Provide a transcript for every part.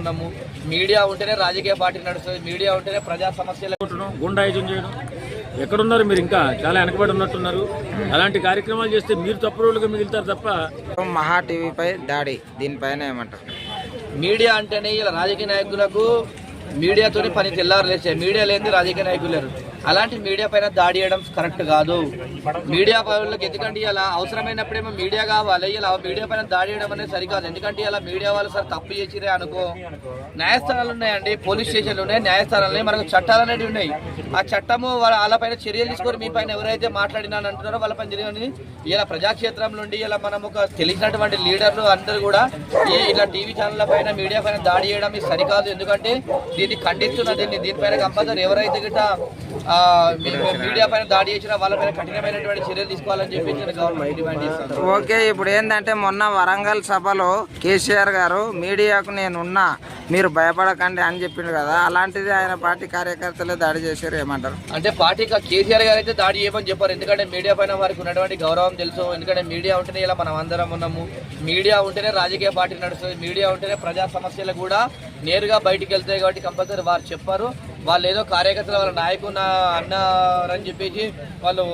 ఉన్నాము మీడియా ఉంటేనే రాజకీయ పార్టీ నడుస్తుంది. మీడియా ఉంటేనే ప్రజా సమస్యలు గుండాయుజం చేయడం. ఎక్కడున్నారు? మీరు ఇంకా చాలా వెనకబడి ఉన్నట్టున్నారు. అలాంటి కార్యక్రమాలు చేస్తే మీరు తప్పుడు వాళ్ళుగా మిగులుతారు తప్ప మహా టీవీపై దాడి. దీనిపైన ఏమంటారు? మీడియా అంటేనే ఇలా రాజకీయ నాయకులకు మీడియాతోనే పని తెల్లారు లేచే. మీడియా లేని రాజకీయ నాయకులు లేరు. అలాంటి మీడియా పైన దాడి చేయడం కరెక్ట్ కాదు. మీడియా వాళ్ళకి ఎందుకంటే ఇలా అవసరమైనప్పుడేమో మీడియా కావాలి. ఇలా మీడియా పైన దాడి చేయడం అనేది సరికాదు. ఎందుకంటే ఇలా మీడియా వాళ్ళు సార్ తప్పు చేసిరే అనుకో. న్యాయస్థానాలు ఉన్నాయండి పోలీస్ స్టేషన్లు ఉన్నాయి న్యాయస్థానాలు ఉన్నాయి మనకు చట్టాలు అనేవి ఉన్నాయి. ఆ చట్టము వాళ్ళ వాళ్ళపైన చర్యలు తీసుకొని మీ పైన ఎవరైతే మాట్లాడినా అంటున్నారో అంటున్నారో వాళ్ళపైన జరిగింది ఇలా ప్రజాక్షేత్రం నుండి ఇలా మనం ఒక తెలిసినటువంటి లీడర్లు అందరూ కూడా ఇలా టీవీ ఛానళ్ళ పైన మీడియా పైన దాడి చేయడం ఇది సరికాదు. ఎందుకంటే దీన్ని ఖండిస్తున్న దీన్ని దీనిపైన కంపల్సరీ ఎవరైతే గిట్ట మీడియా పైన దాడి చేసినా వాళ్ళపైన కఠినమైనటువంటి చర్యలు తీసుకోవాలని చెప్పి గవర్నమెంట్ డిమాండ్ చేస్తారు ఓకే ఇప్పుడు ఏంటంటే మొన్న వరంగల్ సభలో కేసీఆర్ గారు మీడియాకు నేనున్నా మీరు భయపడకండి అని చెప్పిండు కదా. అలాంటిది ఆయన పార్టీ కార్యకర్తలే దాడి చేశారు ఏమంటారు? అంటే పార్టీ కేసీఆర్ గారు అయితే దాడి చేయమని చెప్పారు. ఎందుకంటే మీడియా పైన వారికి ఉన్నటువంటి గౌరవం తెలుసు. ఎందుకంటే మీడియా ఉంటేనే ఇలా మనం అందరం ఉన్నాము. మీడియా ఉంటేనే రాజకీయ పార్టీ నడుస్తుంది. మీడియా ఉంటేనే ప్రజా సమస్యలు కూడా నేరుగా బయటికి వెళ్తాయి కాబట్టి కంపల్సరీ వారు చెప్పారు. వాళ్ళు ఏదో కార్యకర్తలు వాళ్ళ నాయకుడు అన్నారని చెప్పేసి వాళ్ళు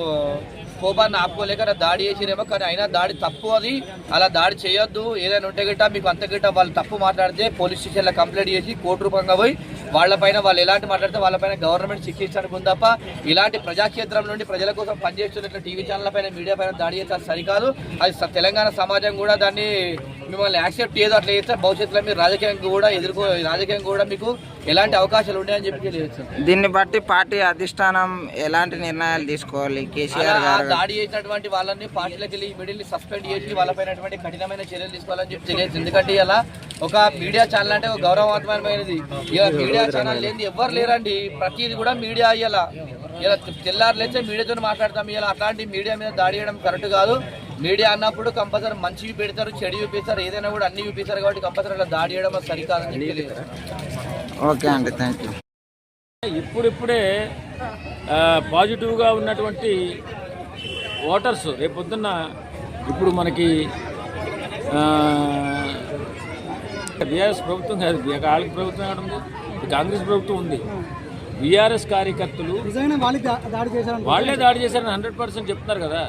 కోపాన్ని ఆపుకోలేక దాడి చేసిరేమో. కానీ అయినా దాడి తప్పు అది. అలా దాడి చేయొద్దు. ఏదైనా ఉంటే గిట్ట మీకు అంత గిట్ట వాళ్ళు తప్పు మాట్లాడితే పోలీస్ స్టేషన్లో కంప్లైంట్ చేసి కోర్టు రూపంగా పోయి వాళ్ళపైన వాళ్ళు ఎలాంటి మాట్లాడితే వాళ్ళపైన గవర్నమెంట్ శిక్షించడానికి ఉంది తప్ప ఇలాంటి ప్రజాక్షేత్రం నుండి ప్రజల కోసం పనిచేస్తున్నట్లు టీవీ ఛానల్ పైన మీడియా పైన దాడి చేస్తే సరికాదు. అది స- తెలంగాణ సమాజం కూడా దాన్ని మిమ్మల్ని యాక్సెప్ట్ చేయదు అట్లా చేస్తే భవిష్యత్తులో మీరు రాజకీయంగా కూడా ఎదుర్కో రాజకీయంగా కూడా మీకు ఎలాంటి అవకాశాలు ఉన్నాయని చెప్పి దీన్ని బట్టి పార్టీ అధిష్టానం ఎలాంటి నిర్ణయాలు తీసుకోవాలి? కేసీఆర్ గారు దాడి చేసినటువంటి వాళ్ళని పార్టీలకు వెళ్ళి ఇమీడియట్లీ సస్పెండ్ చేసి వాళ్ళపైనటువంటి కఠినమైన చర్యలు తీసుకోవాలని చెప్పి తెలియదు ఎందుకంటే ఇలా ఒక మీడియా ఛానల్ అంటే ఒక గౌరవవంతమైనది. ఇలా మీడియా ఛానల్ లేని ఎవ్వరు లేరండి. ప్రతిది కూడా మీడియా ఇలా ఇలా తెల్లారు లేచే మీడియాతో మాట్లాడతాం. ఇలా అట్లాంటి మీడియా మీద దాడి చేయడం కరెక్ట్ కాదు. మీడియా అన్నప్పుడు కంపల్సరీ మంచి చూపెడతారు చెడు చూపిస్తారు ఏదైనా కూడా అన్ని చూపిస్తారు కాబట్టి కంపల్సరీ అలా దాడి చేయడం సరికాదని ఓకే అండి థ్యాంక్ యూ. ఇప్పుడిప్పుడే ఆ, పాజిటివ్గా ఉన్నటువంటి ఓటర్స్ రేపు పొద్దున్న ఇప్పుడు మనకి బీఆర్ఎస్ ప్రభుత్వం కాదు వాళ్ళకి ప్రభుత్వం ఉంది? కాంగ్రెస్ ప్రభుత్వం ఉంది. బీఆర్ఎస్ కార్యకర్తలు వాళ్ళే దాడి చేశారని హండ్రెడ్ పర్సెంట్ చెప్తున్నారు కదా.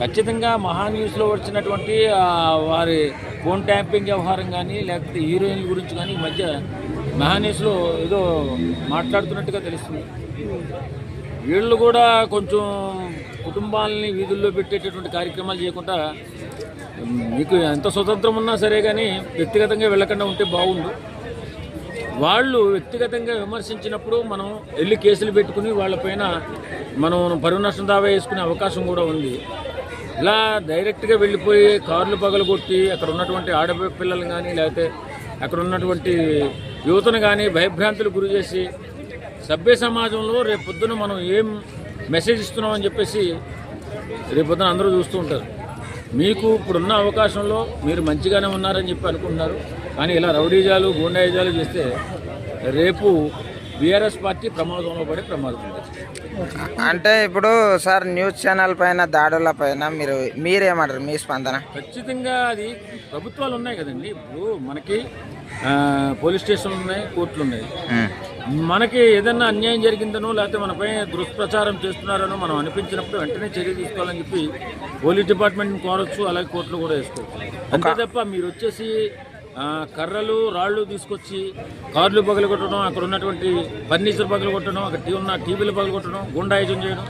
ఖచ్చితంగా మహాన్యూస్లో వచ్చినటువంటి వారి ఫోన్ ట్యాంపింగ్ వ్యవహారం కానీ లేకపోతే హీరోయిన్ల గురించి కానీ ఈ మధ్య మహాన్యూస్లో ఏదో మాట్లాడుతున్నట్టుగా తెలుస్తుంది. వీళ్ళు కూడా కొంచెం కుటుంబాలని వీధుల్లో పెట్టేటటువంటి కార్యక్రమాలు చేయకుండా మీకు ఎంత స్వతంత్రం ఉన్నా సరే కానీ వ్యక్తిగతంగా వెళ్ళకుండా ఉంటే బాగుండు. వాళ్ళు వ్యక్తిగతంగా విమర్శించినప్పుడు మనం వెళ్ళి కేసులు పెట్టుకుని వాళ్ళపైన మనం పరువు నష్టం దావా వేసుకునే అవకాశం కూడా ఉంది. ఇలా డైరెక్ట్గా వెళ్ళిపోయి కార్లు పగలగొట్టి అక్కడ ఉన్నటువంటి ఆడపిల్లలు కానీ లేకపోతే అక్కడ ఉన్నటువంటి యువతను కానీ భయభ్రాంతులు గురి చేసి సభ్య సమాజంలో రేపు పొద్దున మనం ఏం మెసేజ్ ఇస్తున్నామని చెప్పేసి రేపొద్దున అందరూ చూస్తూ ఉంటారు. మీకు ఇప్పుడున్న అవకాశంలో మీరు మంచిగానే ఉన్నారని చెప్పి అనుకుంటున్నారు. కానీ ఇలా రౌడీజాలు గూండాయిజాలు చేస్తే రేపు బీఆర్ఎస్ పార్టీ ప్రమాదంలో పడే ప్రమాదం ఉంది అంటే ఇప్పుడు సార్ న్యూస్ ఛానల్ పైన దాడుల పైన మీరు మీరేమంటారు మీ స్పందన? ఖచ్చితంగా అది ప్రభుత్వాలు ఉన్నాయి కదండి. ఇప్పుడు మనకి పోలీస్ స్టేషన్లు ఉన్నాయి కోర్టులు ఉన్నాయి. మనకి ఏదన్నా అన్యాయం జరిగిందనో లేకపోతే మనపై దుష్ప్రచారం చేస్తున్నారనో మనం అనిపించినప్పుడు వెంటనే చర్య తీసుకోవాలని చెప్పి పోలీస్ డిపార్ట్మెంట్ని కోరొచ్చు అలాగే కోర్టులు కూడా వేసుకోవచ్చు. అంతే తప్ప మీరు వచ్చేసి కర్రలు రాళ్ళు తీసుకొచ్చి కార్లు పగలగొట్టడం అక్కడ ఉన్నటువంటి ఫర్నిచర్ పగలగొట్టడం అక్కడ టీ ఉన్న టీవీలు పగలగొట్టడం గుండాయుజం చేయడం.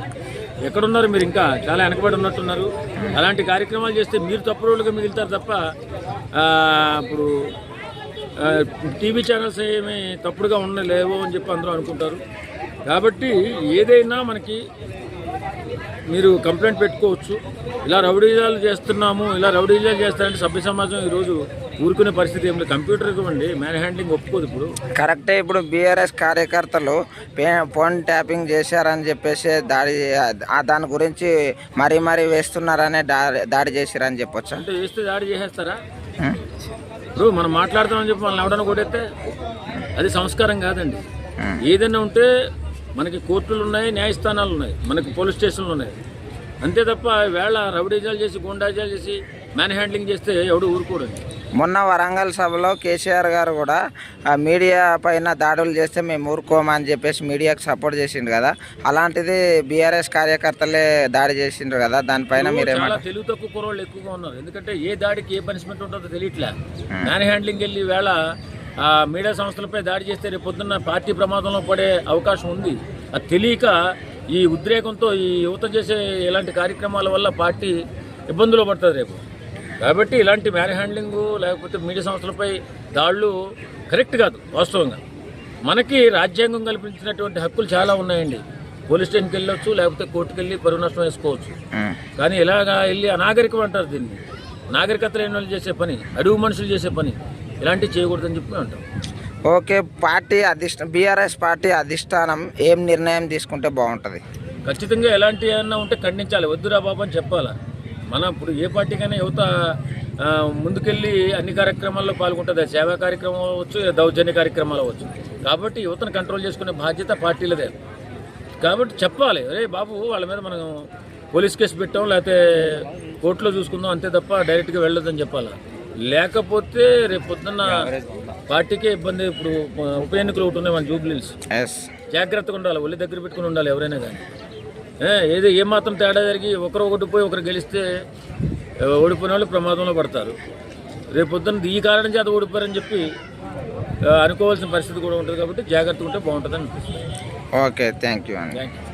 ఎక్కడున్నారు మీరు ఇంకా? చాలా వెనకబడి ఉన్నట్టున్నారు. అలాంటి కార్యక్రమాలు చేస్తే మీరు తప్పు వాళ్ళుగా మిగులుతారు తప్ప ఇప్పుడు టీవీ ఛానల్స్ ఏమీ తప్పుడుగా ఉండలేవు అని చెప్పి అందరూ అనుకుంటారు. కాబట్టి ఏదైనా మనకి మీరు కంప్లైంట్ పెట్టుకోవచ్చు. ఇలా రౌడీజాలు చేస్తున్నాము ఇలా రౌడీజాలు చేస్తారంటే సభ్య సమాజం ఈరోజు ఊరుకునే పరిస్థితి ఏమి లేదు. కంప్యూటర్ ఇవ్వండి మ్యాన్ హ్యాండ్లింగ్ ఒప్పుకోదు ఇప్పుడు. కరెక్టే ఇప్పుడు బీఆర్ఎస్ కార్యకర్తలు పే- ఫోన్ ట్యాపింగ్ చేశారని చెప్పేసి దాడి దాని గురించి మరీ మరీ వేస్తున్నారనే దాడి దాడి చేశారని చెప్పొచ్చు? అంటే వేస్తే దాడి చేసేస్తారా? ఇప్పుడు మనం మాట్లాడుతామని చెప్పి మనల్ని ఎవడన్నా కొట్టేస్తే అది సంస్కారం కాదండి. ఏదైనా ఉంటే మనకి కోర్టులు ఉన్నాయి న్యాయస్థానాలు ఉన్నాయి మనకి పోలీస్ స్టేషన్లు ఉన్నాయి. అంతే తప్ప వేళ రౌడీజాలు చేసి గుండాజాలు చేసి మ్యాన్ హ్యాండ్లింగ్ చేస్తే ఎవడు ఊరుకోడండి మొన్న వరంగల్ సభలో కేసీఆర్ గారు కూడా ఆ మీడియా పైన దాడులు చేస్తే మేము ఊరుకోమా అని చెప్పేసి మీడియాకి సపోర్ట్ చేసిండ్రు కదా. అలాంటిది బీఆర్ఎస్ కార్యకర్తలే దాడి చేసిండ్రు కదా దానిపైన చాలా మీరేమంటారు తెలివి తక్కువ కుర్రోళ్ళు ఎక్కువగా ఉన్నారు. ఎందుకంటే ఏ దాడికి ఏ పనిష్మెంట్ ఉంటుందో తెలియట్లే. మ్యాన్ హ్యాండ్లింగ్ వెళ్ళి వేళ మీడియా సంస్థలపై దాడి చేస్తే రేపు పొద్దున్న పార్టీ ప్రమాదంలో పడే అవకాశం ఉంది. అది తెలియక ఈ ఉద్రేకంతో ఈ యువత చేసే ఇలాంటి కార్యక్రమాల వల్ల పార్టీ ఇబ్బందులు పడుతుంది రేపు. కాబట్టి ఇలాంటి మ్యాన్ హ్యాండ్లింగ్ లేకపోతే మీడియా సంస్థలపై దాడులు కరెక్ట్ కాదు వాస్తవంగా. మనకి రాజ్యాంగం కల్పించినటువంటి హక్కులు చాలా ఉన్నాయండి. పోలీస్ స్టేషన్కి వెళ్ళొచ్చు లేకపోతే కోర్టుకు వెళ్ళి పరువు నష్టం వేసుకోవచ్చు. కానీ ఇలాగా వెళ్ళి అనాగరికం అంటారు దీన్ని. నాగరికత లేని వాళ్ళు చేసే పని అడుగు మనుషులు చేసే పని. ఇలాంటివి చేయకూడదని చెప్పి అంటాం ఓకే పార్టీ అధిష్ట బీఆర్ఎస్ పార్టీ అధిష్టానం ఏం నిర్ణయం తీసుకుంటే బాగుంటుంది? ఖచ్చితంగా ఎలాంటి ఏమన్నా ఉంటే ఖండించాలి. వద్దురా బాబు అని చెప్పాలా? మనం ఇప్పుడు ఏ పార్టీకైనా యువత ముందుకెళ్ళి అన్ని కార్యక్రమాల్లో పాల్గొంటుంది. సేవా కార్యక్రమం అవ్వచ్చు దౌర్జన్య కార్యక్రమాలు అవ్వచ్చు. కాబట్టి యువతను కంట్రోల్ చేసుకునే బాధ్యత పార్టీలదే. కాబట్టి చెప్పాలి. అరే బాబు వాళ్ళ మీద మనం పోలీస్ కేసు పెట్టాం లేకపోతే కోర్టులో చూసుకుందాం అంతే తప్ప డైరెక్ట్గా వెళ్ళొద్దని చెప్పాలి? లేకపోతే రేపు పొద్దున్న పార్టీకే ఇబ్బంది. ఇప్పుడు ఉప ఎన్నికలు ఒకటి ఉన్నాయి మన జూబ్లీస్ జాగ్రత్తగా ఉండాలి. ఒళ్ళు దగ్గర పెట్టుకుని ఉండాలి ఎవరైనా కానీ. ఏ, ఏది ఏమాత్రం తేడా జరిగి ఒకరు ఒకటి పోయి ఒకరు గెలిస్తే ఓడిపోయిన వాళ్ళు ప్రమాదంలో పడతారు. రేపు పొద్దున్న ఈ కారణం చేత ఓడిపోయారని చెప్పి అనుకోవాల్సిన పరిస్థితి కూడా ఉంటుంది కాబట్టి జాగ్రత్తగా ఉంటే బాగుంటుంది అనిపిస్తుంది. Okay thank you thank you